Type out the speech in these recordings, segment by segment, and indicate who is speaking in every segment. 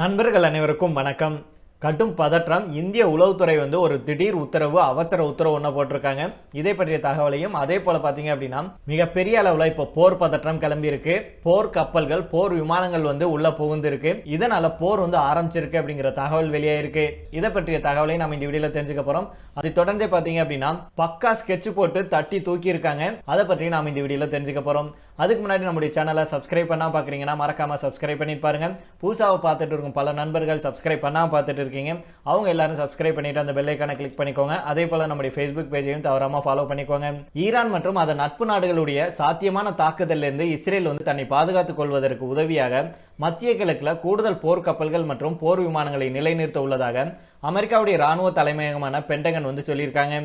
Speaker 1: நண்பர்கள் அனைவருக்கும் வணக்கம். கட்டும் பதற்றம். இந்திய உளவுத்துறை வந்து ஒரு திடீர் உத்தரவு அவசர உத்தரவு ஒன்று போட்டிருக்காங்க. இதை பற்றிய தகவலையும் அதே போல பார்த்தீங்க அப்படின்னா மிகப்பெரிய அளவில் இப்போ போர் பதற்றம் கிளம்பியிருக்கு. போர் கப்பல்கள் போர் விமானங்கள் வந்து உள்ளே புகுந்திருக்கு. இதனால போர் வந்து ஆரம்பிச்சிருக்கு அப்படிங்கிற தகவல் வெளியாயிருக்கு. இதை பற்றிய தகவலை நம்ம இந்த வீடியோவில் தெரிஞ்சுக்க போகிறோம் அதை தொடர்ந்து பார்த்தீங்க அப்படின்னா பக்கா ஸ்கெட்ச் போட்டு தட்டி தூக்கி இருக்காங்க அதை பற்றி நாம் இந்த வீடியோல தெரிஞ்சுக்க போகிறோம் அதுக்கு முன்னாடி நம்முடைய சேனலை சப்ஸ்கிரைப் பண்ணால் பார்க்குறீங்கன்னா மறக்காமல் சப்ஸ்கிரைப் பண்ணிட்டு பாருங்க. புதுசாக பார்த்துட்டு இருக்கும் பல நண்பர்கள் சப்ஸ்கிரைப் பண்ணாம பார்த்துட்டு இருக்கீங்க. அவங்க எல்லாரும் சப்ஸ்கிரைப் பண்ணிட்டு அந்த பெல்லைக்கான கிளிக் பண்ணிக்கோங்க. அதே போல் நம்முடைய ஃபேஸ்புக் பேஜையும் தவறாமல் ஃபாலோ பண்ணிக்கோங்க. ஈரான் மற்றும் அதன் நட்பு நாடுகளுடைய சாத்தியமான தாக்குதலிலிருந்து இஸ்ரேல் வந்து தன்னை பாதுகாத்துக் கொள்வதற்கு உதவியாக மத்திய கிழக்கில் கூடுதல் போர் கப்பல்கள் மற்றும் போர் விமானங்களை நிலைநிறுத்த உள்ளதாக அமெரிக்காவுடைய ராணுவ தலைமையகமான பென்டகன் வந்து சொல்லியிருக்காங்க.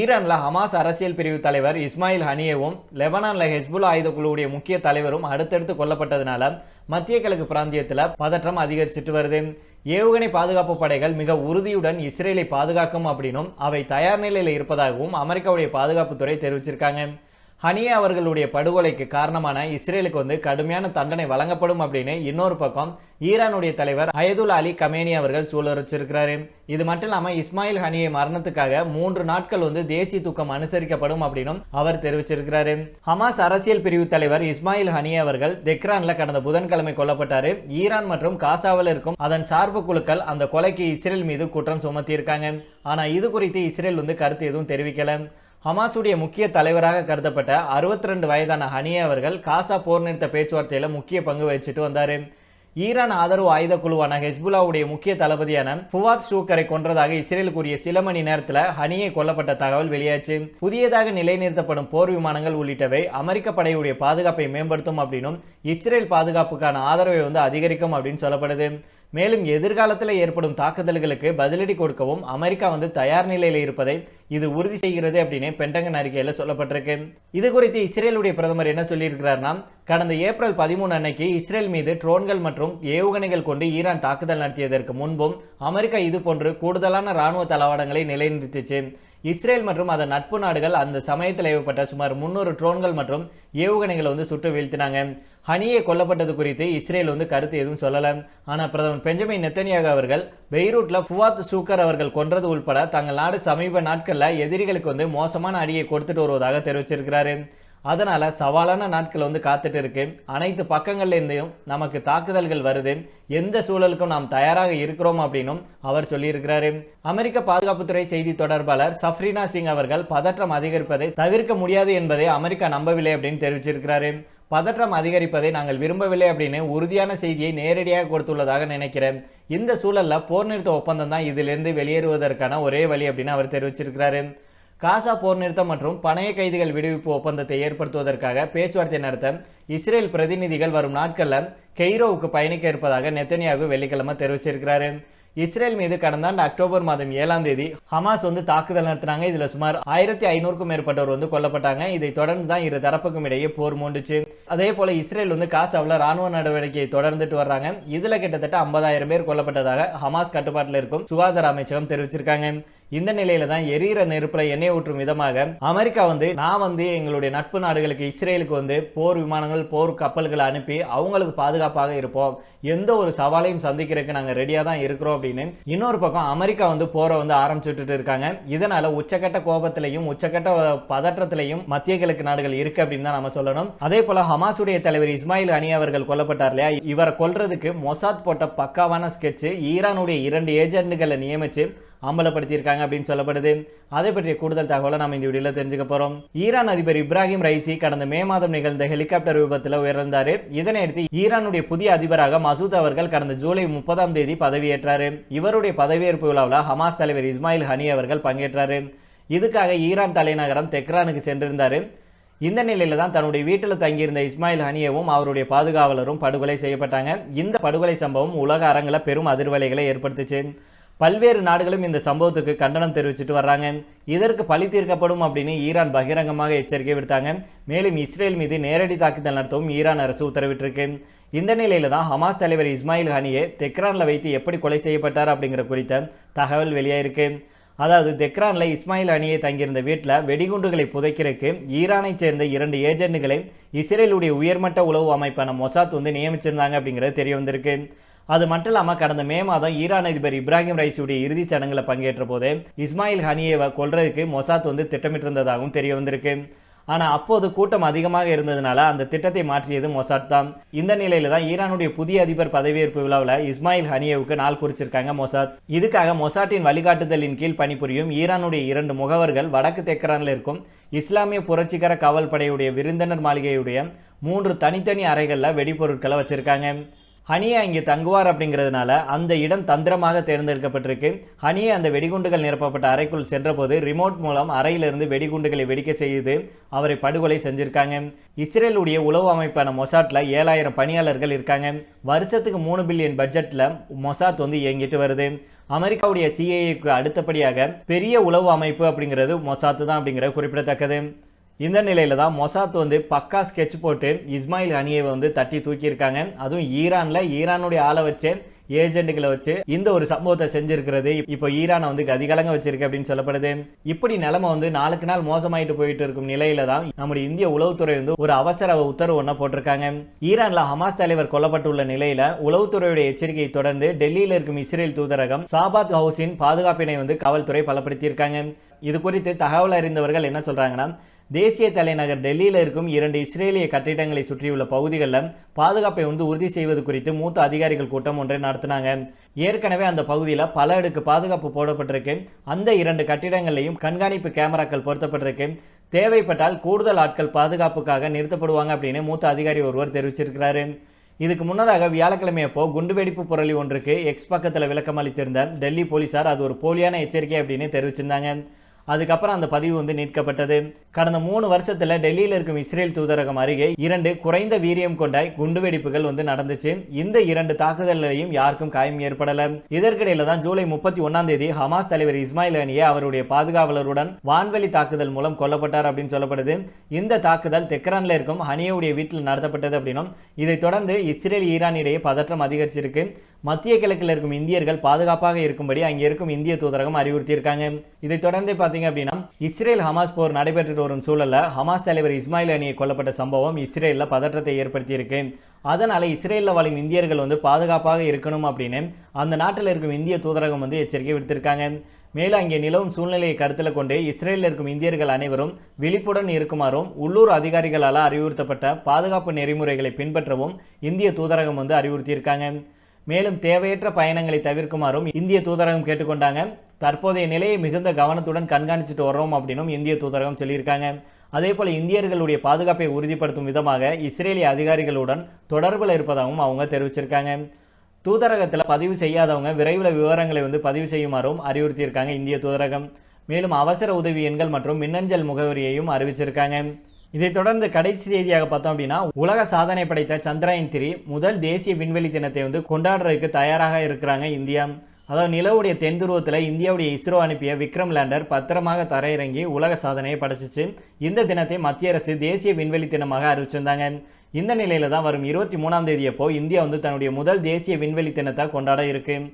Speaker 1: ஈரானில் ஹமாஸ் அரசியல் பிரிவு தலைவர் இஸ்மாயில் ஹனியேவும் லெபனானில் ஹெஸ்புல்லா ஆயுத குழுவுடைய முக்கிய தலைவரும் அடுத்தடுத்து கொல்லப்பட்டதுனால மத்திய கிழக்கு பிராந்தியத்தில் பதற்றம் அதிகரிச்சிட்டு வருது. ஏவுகணை பாதுகாப்பு படைகள் மிக உறுதியுடன் இஸ்ரேலை பாதுகாக்கும் அப்படின்னும் அவை தயார் நிலையில் இருப்பதாகவும் அமெரிக்காவுடைய பாதுகாப்புத்துறை தெரிவிச்சிருக்காங்க. ஹனியா அவர்களுடைய படுகொலைக்கு காரணமான இஸ்ரேலுக்கு வந்து கடுமையான தண்டனை வழங்கப்படும் அப்படின்னு இன்னொரு பக்கம் ஈரானுடைய தலைவர் அயதுல் அலி கமேனி அவர்கள் சூழறிச்சிருக்கிறாரு இது மட்டும் இல்லாமல் இஸ்மாயில் ஹனியை மரணத்துக்காக மூன்று நாட்கள் வந்து தேசிய தூக்கம் அனுசரிக்கப்படும் அப்படின்னும் அவர் தெரிவிச்சிருக்கிறாரு. ஹமாஸ் அரசியல் பிரிவு தலைவர் இஸ்மாயில் ஹனியே அவர்கள் தெக்ரான்ல கடந்த புதன்கிழமை கொல்லப்பட்டாரு. ஈரான் மற்றும் காசாவில் இருக்கும் அதன் சார்பு குழுக்கள் அந்த கொலைக்கு இஸ்ரேல் மீது குற்றம் சுமத்தியிருக்காங்க. ஆனா இது குறித்து இஸ்ரேல் வந்து கருத்து எதுவும் தெரிவிக்கல. ஹமாஸுடைய முக்கிய தலைவராக கருதப்பட்ட அறுபத்தி ரெண்டு வயதான ஹனியே அவர்கள் காசா போர் நிறுத்த பேச்சுவார்த்தையில் முக்கிய பங்கு வகிச்சிட்டு வந்தார். ஈரான் ஆதரவு ஆயுத குழுவான ஹெஸ்புல்லாவுடைய முக்கிய தளபதியான ஃபுவாத் ஷூக்கரை கொன்றதாக இஸ்ரேல் கூறிய சில மணி நேரத்தில் ஹனியை கொல்லப்பட்ட தகவல் வெளியாச்சு. புதியதாக நிலைநிறுத்தப்படும் போர் விமானங்கள் உள்ளிட்டவை அமெரிக்க படையுடைய பாதுகாப்பை மேம்படுத்தும் அப்படின்னும் இஸ்ரேல் பாதுகாப்புக்கான ஆதரவை வந்து அதிகரிக்கும் அப்படின்னு சொல்லப்படுது. மேலும் எதிர்காலத்தில் ஏற்படும் தாக்குதல்களுக்கு பதிலடி கொடுக்கவும் அமெரிக்கா வந்து தயார் நிலையில் இருப்பதை இது உறுதி செய்கிறது அப்படின்னு பென்டகன் அறிக்கையில் சொல்லப்பட்டிருக்கு. இது குறித்து இஸ்ரேலுடைய பிரதமர் என்ன சொல்லியிருக்கிறார்னா கடந்த ஏப்ரல் பதிமூணு அன்னைக்கு இஸ்ரேல் மீது ட்ரோன்கள் மற்றும் ஏவுகணைகள் கொண்டு ஈரான் தாக்குதல் நடத்தியதற்கு முன்பும் அமெரிக்கா இது போன்று கூடுதலான ராணுவ தளவாடங்களை நிலைநிறுத்திச்சு. இஸ்ரேல் மற்றும் அதன் நட்பு நாடுகள் அந்த சமயத்தில் ஏவப்பட்ட சுமார் முன்னூறு ட்ரோன்கள் மற்றும் ஏவுகணைகளை வந்து சுட்டு வீழ்த்தினாங்க. ஹனியே கொல்லப்பட்டது குறித்து இஸ்ரேல் வந்து கருத்து எதுவும் சொல்லலை. ஆனால் பிரதமர் பெஞ்சமின் நெத்தனியாக அவர்கள் பெய்ரூட்டில் ஃபுவாத் சூக்கர் அவர்கள் கொன்றது உள்பட தங்கள் நாடு சமீப நாட்களில் எதிரிகளுக்கு வந்து மோசமான அடியை கொடுத்துட்டு வருவதாக தெரிவிச்சிருக்கிறாரு. அதனால் சவாலான நாட்கள் வந்து காத்துட்டு இருக்கு. அனைத்து பக்கங்கள்லேருந்தையும் நமக்கு தாக்குதல்கள் வருது. எந்த சூழலுக்கும் நாம் தயாராக இருக்கிறோம் அப்படின்னும் அவர் சொல்லியிருக்கிறாரு. அமெரிக்க பாதுகாப்புத்துறை செய்தி தொடர்பாளர் சஃப்ரினா சிங் அவர்கள் பதற்றம் அதிகரிப்பதை தவிர்க்க முடியாது என்பதை அமெரிக்கா நம்பவில்லை அப்படின்னு தெரிவிச்சிருக்கிறாரு. பதற்றம் அதிகரிப்பதை நாங்கள் விரும்பவில்லை அப்படின்னு உறுதியான செய்தியை நேரடியாக கொடுத்துள்ளதாக நினைக்கிறேன். இந்த சூழலில் போர் நிறுத்த ஒப்பந்தம் தான் இதிலிருந்து வெளியேறுவதற்கான ஒரே வழி அப்படின்னு அவர் தெரிவிச்சிருக்கிறாரு. காசா போர் நிறுத்தம் மற்றும் பணைய கைதிகள் விடுவிப்பு ஒப்பந்தத்தை ஏற்படுத்துவதற்காக பேச்சுவார்த்தை நடத்த இஸ்ரேல் பிரதிநிதிகள் வரும் நாட்களில் கெய்ரோவுக்கு பயணிக்க இருப்பதாக நெத்தனியாகு வெள்ளிக்கிழமை தெரிவிச்சிருக்கிறாரு. இஸ்ரேல் மீது கடந்த ஆண்டு அக்டோபர் மாதம் ஏழாம் தேதி ஹமாஸ் வந்து தாக்குதல் நடத்தினாங்க. இதுல சுமார் ஆயிரத்தி ஐநூறுக்கும் மேற்பட்டவர் வந்து கொல்லப்பட்டாங்க. இதை தொடர்ந்து தான் இரு தரப்புக்கும் இடையே போர் மூண்டுச்சு. அதே போல இஸ்ரேல் வந்து காசாவில் ராணுவ நடவடிக்கையை தொடர்ந்துட்டு வர்றாங்க. இதுல கிட்டத்தட்ட ஐம்பதாயிரம் பேர் கொல்லப்பட்டதாக ஹமாஸ் கட்டுப்பாட்டில் இருக்கும் சுகாதார அமைச்சகம் தெரிவிச்சிருக்காங்க. இந்த நிலையில தான் எரியிற நெருப்புல எண்ணெய் ஊற்றும் விதமாக அமெரிக்கா வந்து நான் வந்து எங்களுடைய நட்பு நாடுகளுக்கு இஸ்ரேலுக்கு வந்து போர் விமானங்கள் போர் கப்பல்களை அனுப்பி அவங்களுக்கு பாதுகாப்பாக இருப்போம். எந்த ஒரு சவாலையும் சந்திக்கிறதுக்கு நாங்க ரெடியா தான் இருக்கிறோம் அப்படின்னு இன்னொரு பக்கம் அமெரிக்கா வந்து போரை வந்து ஆரம்பிச்சுட்டு இருக்காங்க. இதனால உச்சக்கட்ட கோபத்திலையும் உச்சக்கட்ட பதற்றத்திலையும் மத்திய கிழக்கு நாடுகள் இருக்கு அப்படின்னு தான் நம்ம சொல்லணும். அதே போல ஹமாசுடைய தலைவர் இஸ்மாயில் அணி அவர்கள் கொல்லப்பட்டார் இல்லையா? இவரை கொல்றதுக்கு மொசாத் போட்ட பக்காவான ஸ்கெட்ச் ஈரானுடைய இரண்டு ஏஜென்ட்களை நியமிச்சு அம்பலப்படுத்தியிருக்காங்க அப்படின்னு சொல்லப்படுது. அதை பற்றிய கூடுதல் தகவலை நம்ம இந்த வீடியோவில் தெரிஞ்சுக்க போகிறோம் ஈரான் அதிபர் இப்ராஹிம் ரைசி கடந்த மே மாதம் நிகழ்ந்த ஹெலிகாப்டர் விபத்தில் உயர்ந்தார் இதனையடுத்து ஈரானுடைய புதிய அதிபராக மசூத் அவர்கள் கடந்த ஜூலை முப்பதாம் தேதி பதவியேற்றார். இவருடைய பதவியேற்பு விழாவில் ஹமாஸ் தலைவர் இஸ்மாயில் ஹனி அவர்கள் பங்கேற்றாரு. இதுக்காக ஈரான் தலைநகரம் தெக்ரானுக்கு சென்றிருந்தார். இந்த நிலையில தான் தன்னுடைய வீட்டில் தங்கியிருந்த இஸ்மாயில் ஹனியவும் அவருடைய பாதுகாவலரும் படுகொலை செய்யப்பட்டாங்க. இந்த படுகொலை சம்பவம் உலக அரங்கில் பெரும் அதிர்வலைகளை ஏற்படுத்துச்சு. பல்வேறு நாடுகளும் இந்த சம்பவத்துக்கு கண்டனம் தெரிவிச்சிட்டு வர்றாங்க. இதற்கு பழி தீர்க்கப்படும் அப்படின்னு ஈரான் பகிரங்கமாக எச்சரிக்கை விடுத்தாங்க. மேலும் இஸ்ரேல் மீது நேரடி தாக்குதல் நடத்தவும் ஈரான் அரசு உத்தரவிட்டிருக்கு. இந்த நிலையில தான் ஹமாஸ் தலைவர் இஸ்மாயில் ஹனியே தெக்ரானில் வைத்து எப்படி கொலை செய்யப்பட்டார் அப்படிங்கிற குறித்த தகவல் வெளியாயிருக்கு. அதாவது தெக்ரானில் இஸ்மாயில் அணியை தங்கியிருந்த வீட்டில் வெடிகுண்டுகளை புதைக்கிறதுக்கு ஈரானைச் சேர்ந்த இரண்டு ஏஜென்ட்டுகளை இஸ்ரேலுடைய உயர்மட்ட உளவு அமைப்பான மொசாத் வந்து நியமிச்சிருந்தாங்க அப்படிங்கிறது தெரிய வந்திருக்கு. அது மட்டும் இல்லாமல் கடந்த மே மாதம் ஈரான் அதிபர் இப்ராஹிம் ரைசியுடைய இறுதி சடங்குல பங்கேற்ற போது இஸ்மாயில் ஹனியேவை கொள்றதுக்கு மொசாத் வந்து திட்டமிட்டிருந்ததாகவும் தெரிய வந்திருக்கு. ஆனால் அப்போது கூட்டம் அதிகமாக இருந்ததுனால அந்த திட்டத்தை மாற்றியது மொசாட் தான். இந்த நிலையில தான் ஈரானுடைய புதிய அதிபர் பதவியேற்பு விழாவில் இஸ்மாயில் ஹனியேவுக்கு நாள் குறிச்சிருக்காங்க மொசாத். இதுக்காக மொசாட்டின் வழிகாட்டுதலின் கீழ் பணிபுரியும் ஈரானுடைய இரண்டு முகவர்கள் வடக்கு தெக்கரானில் இருக்கும் இஸ்லாமிய புரட்சிகர காவல் படையுடைய விருந்தினர் மாளிகையுடைய மூன்று தனித்தனி அறைகளில் வெடிபொருட்களை வச்சிருக்காங்க. ஹனியா இங்கே தங்குவார் அப்படிங்கிறதுனால அந்த இடம் தந்திரமாக தேர்ந்தெடுக்கப்பட்டிருக்கு. ஹனியா அந்த வெடிகுண்டுகள் நிரப்பப்பட்ட அறைக்குள் சென்றபோது ரிமோட் மூலம் அறையிலிருந்து வெடிகுண்டுகளை வெடிக்க செய்து அவரை படுகொலை செஞ்சிருக்காங்க. இஸ்ரேலுடைய உளவு அமைப்பான மொசாட்ல ஏழாயிரம் பணியாளர்கள் இருக்காங்க. வருஷத்துக்கு மூணு பில்லியன் பட்ஜெட்ல மொசாத் வந்து இயங்கிட்டு வருது. அமெரிக்காவுடைய சிஏஏக்கு அடுத்தபடியாக பெரிய உளவு அமைப்பு அப்படிங்கிறது மொசாத்து தான் அப்படிங்கிறது குறிப்பிடத்தக்கது. இந்த நிலையில் தான் மொசாத் வந்து பக்கா ஸ்கெட்ச் போட்டு இஸ்மாயில் அணியை வந்து தட்டி தூக்கியிருக்காங்க. அதுவும் ஈரானில் ஈரானுடைய ஆளை வச்சு ஏஜென்ட்டுகளை வச்சு இந்த ஒரு சம்பவத்தை செஞ்சிருக்கிறது. இப்போ ஈரானை வந்து கதிகலங்க வச்சிருக்கு அப்படின்னு சொல்லப்படுது. இப்படி நிலைமை வந்து நாளுக்கு நாள் மோசமாயிட்டு போயிட்டு இருக்கும் நிலையில தான் நம்முடைய இந்திய உளவுத்துறை வந்து ஒரு அவசர உத்தரவு ஒன்றை போட்டிருக்காங்க. ஈரான்ல ஹமாஸ் தலைவர் கொல்லப்பட்டுள்ள நிலையில உளவுத்துறையுடைய எச்சரிக்கையை தொடர்ந்து டெல்லியில் இருக்கும் இஸ்ரேல் தூதரகம் சாபாத் ஹவுஸின் பாதுகாப்பினை வந்து காவல்துறை பலப்படுத்தியிருக்காங்க. இது குறித்து தகவல் அறிந்தவர்கள் என்ன சொல்றாங்கன்னா தேசிய தலைநகர் டெல்லியில் இருக்கும் இரண்டு இஸ்ரேலிய கட்டிடங்களை சுற்றியுள்ள பகுதிகளில் பாதுகாப்பை வந்து உறுதி செய்வது குறித்து மூத்த அதிகாரிகள் கூட்டம் ஒன்றை நடத்தினாங்க. ஏற்கனவே அந்த பகுதியில் பல அடுக்கு பாதுகாப்பு போடப்பட்டிருக்கு. அந்த இரண்டு கட்டிடங்களையும் கண்காணிப்பு கேமராக்கள் பொருத்தப்பட்டிருக்கு. தேவைப்பட்டால் கூடுதல் ஆட்கள் பாதுகாப்புக்காக நிறுத்தப்படுவாங்க அப்படின்னு மூத்த அதிகாரி ஒருவர் தெரிவிச்சிருக்கிறாரு. இதுக்கு முன்னதாக வியாழக்கிழமை அப்போ குண்டுவெடிப்பு புரளி ஒன்றுக்கு எக்ஸ் பக்கத்தில் விளக்கம் அளித்திருந்த டெல்லி போலீசார் அது ஒரு போலியான எச்சரிக்கை அப்படின்னு தெரிவிச்சிருந்தாங்க. அதுக்கப்புறம் அந்த பதிவு வந்து நீட்கப்பட்டது. கடந்த மூணு வருஷத்தில் டெல்லியில் இருக்கும் இஸ்ரேல் தூதரகம் அருகே இரண்டு குறைந்த வீரியம் கொண்ட குண்டுவெடிப்புகள் வந்து நடந்துச்சு. இந்த இரண்டு தாக்குதல்களையும் யாருக்கும் காயம் ஏற்படல. இதற்கிடையில தான் ஜூலை முப்பத்தி ஒன்னாம் தேதி ஹமாஸ் தலைவர் இஸ்மாயில் அனியே அவருடைய பாதுகாவலருடன் வான்வெளி தாக்குதல் மூலம் கொல்லப்பட்டார் அப்படின்னு சொல்லப்படுது. இந்த தாக்குதல் தெக்ரான்ல இருக்கும் ஹனியோடைய வீட்டில் நடத்தப்பட்டது அப்படின்னும் இதைத் தொடர்ந்து இஸ்ரேல் ஈரான் இடையே பதற்றம் அதிகரிச்சிருக்கு. மத்திய கிழக்கில் இருக்கும் இந்தியர்கள் பாதுகாப்பாக இருக்கும்படி அங்கே இருக்கும் இந்திய தூதரகம் அறிவுறுத்தியிருக்காங்க. இதைத் தொடர்ந்து பார்த்தீங்க அப்படின்னா இஸ்ரேல் ஹமாஸ் போர் நடைபெற்று வரும் சூழலில் ஹமாஸ் தலைவர் இஸ்மாயில் அணியை கொல்லப்பட்ட சம்பவம் இஸ்ரேலில் பதற்றத்தை ஏற்படுத்தியிருக்கு. அதனால் இஸ்ரேலில் வாழும் இந்தியர்கள் வந்து பாதுகாப்பாக இருக்கணும் அப்படின்னு அந்த நாட்டில் இருக்கும் இந்திய தூதரகம் வந்து எச்சரிக்கை விடுத்திருக்காங்க. மேலும் அங்கே நிலவும் சூழ்நிலையை கருத்தில் கொண்டு இஸ்ரேலில் இருக்கும் இந்தியர்கள் அனைவரும் விழிப்புடன் இருக்குமாறும் உள்ளூர் அதிகாரிகளால் அறிவுறுத்தப்பட்ட பாதுகாப்பு நெறிமுறைகளை பின்பற்றவும் இந்திய தூதரகம் வந்து அறிவுறுத்தியிருக்காங்க. மேலும் தேவையற்ற பயணங்களை தவிர்க்குமாறும் இந்திய தூதரகம் கேட்டுக்கொண்டாங்க. தற்போதைய நிலையை மிகுந்த கவனத்துடன் கண்காணிச்சுட்டு வர்றோம் அப்படின்னும் இந்திய தூதரகம் சொல்லியிருக்காங்க. அதே போல இந்தியர்களுடைய பாதுகாப்பை உறுதிப்படுத்தும் விதமாக இஸ்ரேலிய அதிகாரிகளுடன் தொடர்பில் இருப்பதாகவும் அவங்க தெரிவிச்சிருக்காங்க. தூதரகத்தில் பதிவு செய்யாதவங்க விரைவில் விவரங்களை வந்து பதிவு செய்யுமாறும் அறிவுறுத்தியிருக்காங்க இந்திய தூதரகம். மேலும் அவசர உதவி எண்கள் மற்றும் மின்னஞ்சல் முகவரியையும் அறிவிச்சிருக்காங்க. இதைத் தொடர்ந்து கடைசி செய்தியாக பார்த்தோம் அப்படின்னா உலக சாதனை படைத்த சந்திராயன் த்ரீ முதல் தேசிய விண்வெளி தினத்தை வந்து கொண்டாடுறதுக்கு தயாராக இருக்கிறாங்க இந்தியா. அதாவது நிலவுடைய தென் துருவத்தில் இந்தியாவுடைய இஸ்ரோ அனுப்பிய விக்ரம் லேண்டர் பத்திரமாக தரையிறங்கி உலக சாதனையை படைச்சிச்சு. இந்த தினத்தை மத்திய அரசு தேசிய விண்வெளி தினமாக அறிவிச்சிருந்தாங்க. இந்த நிலையில் தான் வரும் இருபத்தி மூணாம் தேதியப்போ இந்தியா வந்து தன்னுடைய முதல் தேசிய விண்வெளி தினத்தை கொண்டாட இருக்குது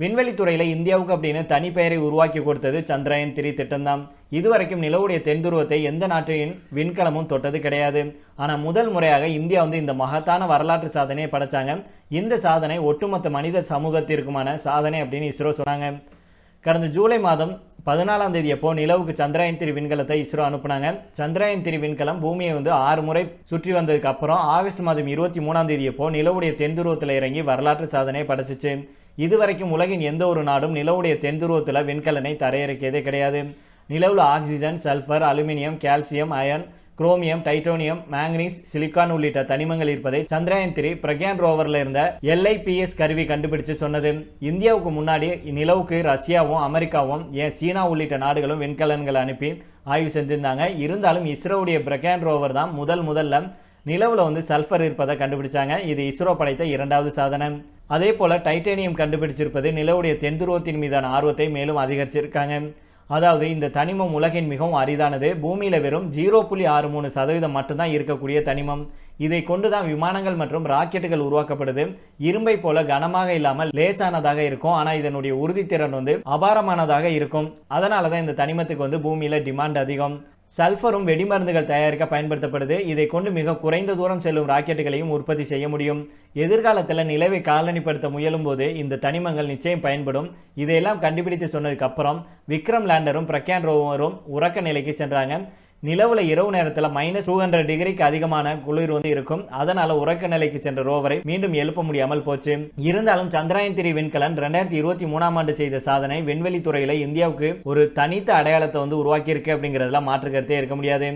Speaker 1: விண்வெளித்துறையில் இந்தியாவுக்கு அப்படின்னு தனி பெயரை உருவாக்கி கொடுத்தது சந்திராயன் த்ரீ திட்டம்தான். இதுவரைக்கும் நிலவுடைய தென் துருவத்தை எந்த நாட்டின் விண்கலமும் தொட்டது கிடையாது. ஆனால் முதல் முறையாக இந்தியா வந்து இந்த மகத்தான வரலாற்று சாதனையை படைச்சாங்க. இந்த சாதனை ஒட்டுமொத்த மனித சமூகத்திற்குமான சாதனை அப்படின்னு இஸ்ரோ சொன்னாங்க. கடந்த ஜூலை மாதம் பதினாலாம் தேதி அப்போ நிலவுக்கு சந்திராயன் திரி விண்கலத்தை இஸ்ரோ அனுப்புனாங்க. சந்திராயன் திரி விண்கலம் பூமியை வந்து ஆறு முறை சுற்றி வந்ததுக்கு அப்புறம் ஆகஸ்ட் மாதம் இருபத்தி மூணாம் தேதி அப்போ நிலவுடைய தென்துருவத்தில் இறங்கி வரலாற்று சாதனையை படைச்சிச்சு. இதுவரைக்கும் உலகின் எந்த ஒரு நாடும் நிலவுடைய தென்துருவத்தில் விண்கலனை தரையிறக்கியதே கிடையாது. நிலவில் oxygen sulphur aluminium calcium iron chromium titanium manganese silicon உள்ளிட்ட தனிமங்கள் இருப்பதை சந்திராயன் த்ரீ பிரக்யான் ரோவரில் இருந்த எல்ஐபிஎஸ் கருவி கண்டுபிடிச்சு சொன்னது. இந்தியாவுக்கு முன்னாடி நிலவுக்கு ரஷ்யாவும் அமெரிக்காவும் ஏன் சீனா உள்ளிட்ட நாடுகளும் விண்கலன்களை அனுப்பி ஆய்வு செஞ்சுருந்தாங்க. இருந்தாலும் இஸ்ரோவுடைய பிரக்யான் ரோவர் தான் முதல் முதல்ல நிலவில் வந்து சல்ஃபர் இருப்பதை கண்டுபிடிச்சாங்க. இது இஸ்ரோ படைத்த இரண்டாவது சாதனை அதே போல் டைட்டேனியம் கண்டுபிடிச்சிருப்பது நிலவுடைய தென்துருவத்தின் மீதான ஆர்வத்தை மேலும் அதிகரிச்சிருக்காங்க. அதாவது இந்த தனிமம் உலகின் மிகவும் அரிதானது. பூமியில் வெறும் ஜீரோ புள்ளி ஆறு மூணு சதவீதம் மட்டும்தான் இருக்கக்கூடிய தனிமம். இதை கொண்டு தான் விமானங்கள் மற்றும் ராக்கெட்டுகள் உருவாக்கப்படுது. இரும்பை போல கனமாக இல்லாமல் லேசானதாக இருக்கும். ஆனால் இதனுடைய உறுதித்திறன் வந்து அபாரமானதாக இருக்கும். அதனால தான் இந்த தனிமத்துக்கு வந்து பூமியில் டிமாண்ட் அதிகம். சல்ஃபரும் வெடிமருந்துகள் தயாரிக்க பயன்படுத்தப்படுது. இதை கொண்டு மிக குறைந்த தூரம் செல்லும் ராக்கெட்டுகளையும் உற்பத்தி செய்ய முடியும். எதிர்காலத்தில் நிலவை காலனிப்படுத்த முயலும் போது இந்த தனிமங்கள் நிச்சயம் பயன்படும். இதையெல்லாம் கண்டுபிடித்து சொன்னதுக்கு அப்புறம் விக்ரம் லேண்டரும் பிரக்யான் ரோவரும் உறக்க நிலைக்கு சென்றாங்க. நிலவில் இரவு நேரத்தில் மைனஸ் டூ ஹண்ட்ரட் டிகிரிக்கு அதிகமான குளிர் வந்து இருக்கும். அதனால உறக்க நிலைக்கு சென்ற ரோவரை மீண்டும் எழுப்ப முடியாமல் போச்சு. இருந்தாலும் சந்திராயன் திரி விண்கலன் ரெண்டாயிரத்தி இருபத்தி மூணாம் ஆண்டு செய்த சாதனை விண்வெளி துறையில இந்தியாவுக்கு ஒரு தனித்த அடையாளத்தை வந்து உருவாக்கியிருக்கு அப்படிங்கிறதுல மாற்று கருத்தே இருக்க முடியாது.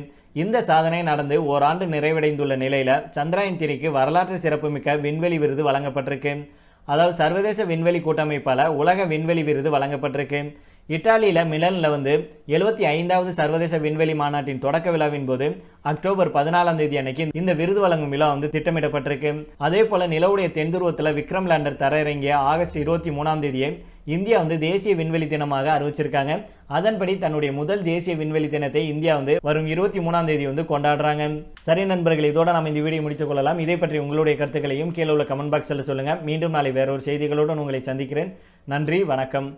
Speaker 1: இந்த சாதனை நடந்து ஓராண்டு நிறைவடைந்துள்ள நிலையில சந்திராயன் திரிக்கு வரலாற்று சிறப்புமிக்க விண்வெளி விருது வழங்கப்பட்டிருக்கு. அதாவது சர்வதேச விண்வெளி கூட்டமைப்பால் உலக விண்வெளி விருது வழங்கப்பட்டிருக்கு. இத்தாலியில் மிலனில் வந்து எழுபத்தி ஐந்தாவது சர்வதேச விண்வெளி மாநாட்டின் தொடக்க விழாவின் போது அக்டோபர் பதினாலாம் தேதி அன்னைக்கு இந்த விருது வழங்கும் விழா வந்து திட்டமிடப்பட்டிருக்கு. அதே போல் நிலவுடைய தென்துருவத்தில் விக்ரம் லேண்டர் தரையிறங்கிய ஆகஸ்ட் இருபத்தி மூணாம் தேதியை இந்தியா வந்து தேசிய விண்வெளி தினமாக அறிவிச்சிருக்காங்க. அதன்படி தன்னுடைய முதல் தேசிய விண்வெளி தினத்தை இந்தியா வந்து வரும் இருபத்தி மூணாம் தேதி வந்து கொண்டாடுறாங்க. சரி நண்பர்கள் இதோட நம்ம இந்த வீடியோ முடித்துக் கொள்ளலாம். இதை பற்றி உங்களுடைய கருத்துக்களையும் கீழே உள்ள கமெண்ட் பாக்ஸில் சொல்லுங்க. மீண்டும் நாளை வேறொரு செய்திகளுடன் உங்களை சந்திக்கிறேன். நன்றி வணக்கம்.